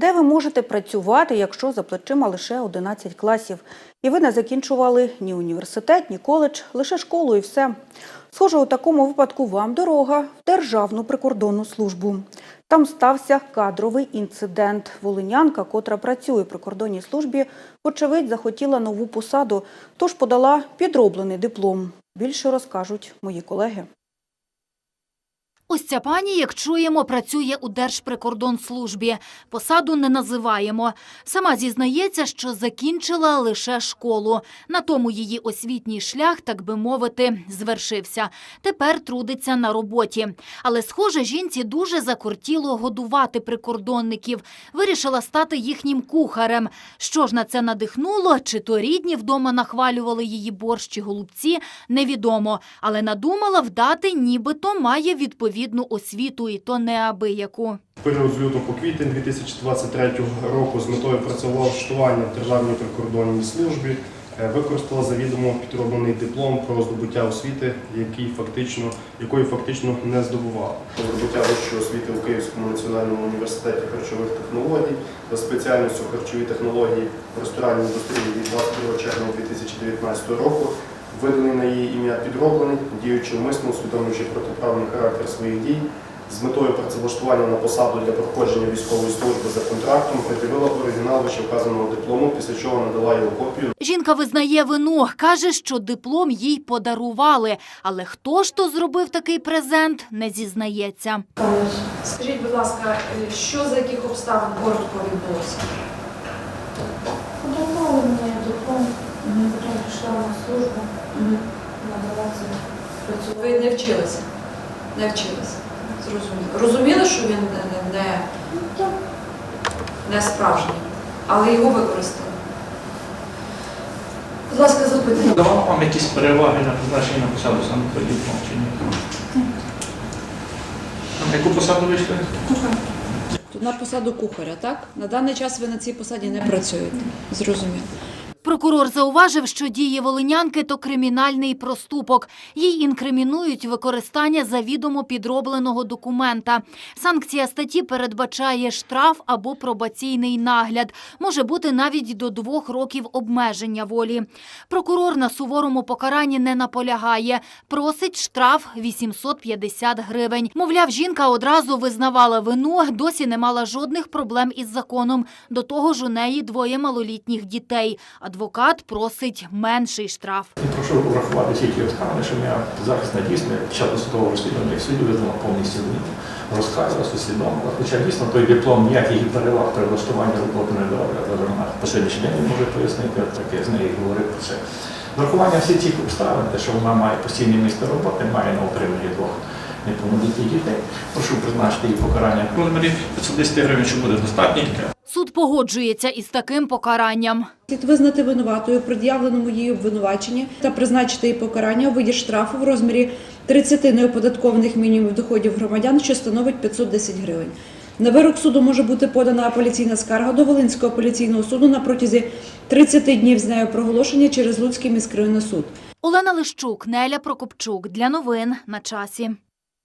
де ви можете працювати, якщо за плечима лише 11 класів. І ви не закінчували ні університет, ні коледж, лише школу і все. Схоже, у такому випадку вам дорога в Державну прикордонну службу. Там стався кадровий інцидент. Волинянка, котра працює при кордонній службі, вочевидь, захотіла нову посаду, тож подала підроблений диплом. Більше розкажуть мої колеги. Ось ця пані, як чуємо, працює у Держприкордонслужбі. Посаду не називаємо. Сама зізнається, що закінчила лише школу. На тому її освітній шлях, так би мовити, звершився. Тепер трудиться на роботі. Але, схоже, жінці дуже закортіло годувати прикордонників. Вирішила стати їхнім кухарем. Що ж на це надихнуло, чи то рідні вдома нахвалювали її борщ чи голубці, невідомо. Але надумала вдати, нібито має відповідну освіту, і то неабияку. Період з лютого по квітень 2023 року з метою працевлаштування в Державній прикордонній службі е, використала завідомо підроблений диплом про здобуття освіти, який фактично, якої фактично не здобувала. Здобуття вищої освіти у Київському національному університеті харчових технологій за спеціальністю харчові технології в ресторанній індустрії від 22 червня 2019 року. Виданий на її ім'я підроблений, діючи умисно, усвідомлюючи протиправний характер своїх дій, з метою працевлаштування на посаду для проходження військової служби за контрактом пред'явила оригінал вищевказаного диплому, після чого надала його копію Жінка визнає вину, каже, що диплом їй подарували. Але хто ж то зробив такий презент, не зізнається. Скажіть, будь ласка, е, що за яких обставин коротко відбулося? Подарували мені диплом, потім пішла на службу, працювати. Ви не вчилися? Не вчилися. Зрозуміло. Розуміли, що він не, не, Ну, не справжній, але його використали. Будь ласка, запитання. Давав вам якісь переваги на призначення на посаду саме по чи ні? На яку посаду вийшли? На посаду кухаря, так? На даний час ви на цій посаді не працюєте. Зрозуміло. Прокурор зауважив, що дії волинянки то кримінальний проступок. Їй інкримінують використання завідомо підробленого документа. Санкція статті передбачає штраф або пробаційний нагляд. Може бути навіть до двох років обмеження волі. Прокурор на суворому покаранні не наполягає. Просить штраф 850 гривень. Мовляв, жінка одразу визнавала вину, досі не мала жодних проблем із законом. До того ж, у неї двоє малолітніх дітей. Адвокат просить менший штраф. І прошу врахувати ті ті обставини, що моя захисна дійсно під час досудового розслідування в суді визнала повністю вину. Розказувала, усвідомила. Хоча дійсно той диплом ніяких переваг при влаштуванні роботи не давав. Я по сьогоднішній день може пояснити, от таке з нею говорив про це. Врахування всіх цих обставин, те, що вона має постійне місце роботи, має на утриманні двох неповнолітніх дітей. Прошу призначити їй покарання в розмірі 510 гривень, що буде достатньо. Суд погоджується із таким покаранням. Слід визнати винуватою пред'явленому її обвинуваченні та призначити їй покарання у виді штрафу в розмірі 30 неоподаткованих мінімумів доходів громадян, що становить 510 гривень. На вирок суду може бути подана апеляційна скарга до Волинського апеляційного суду на протязі 30 днів з нею проголошення через Луцький міськрайонний суд. Олена Лищук, Неля Прокопчук. Для новин на часі.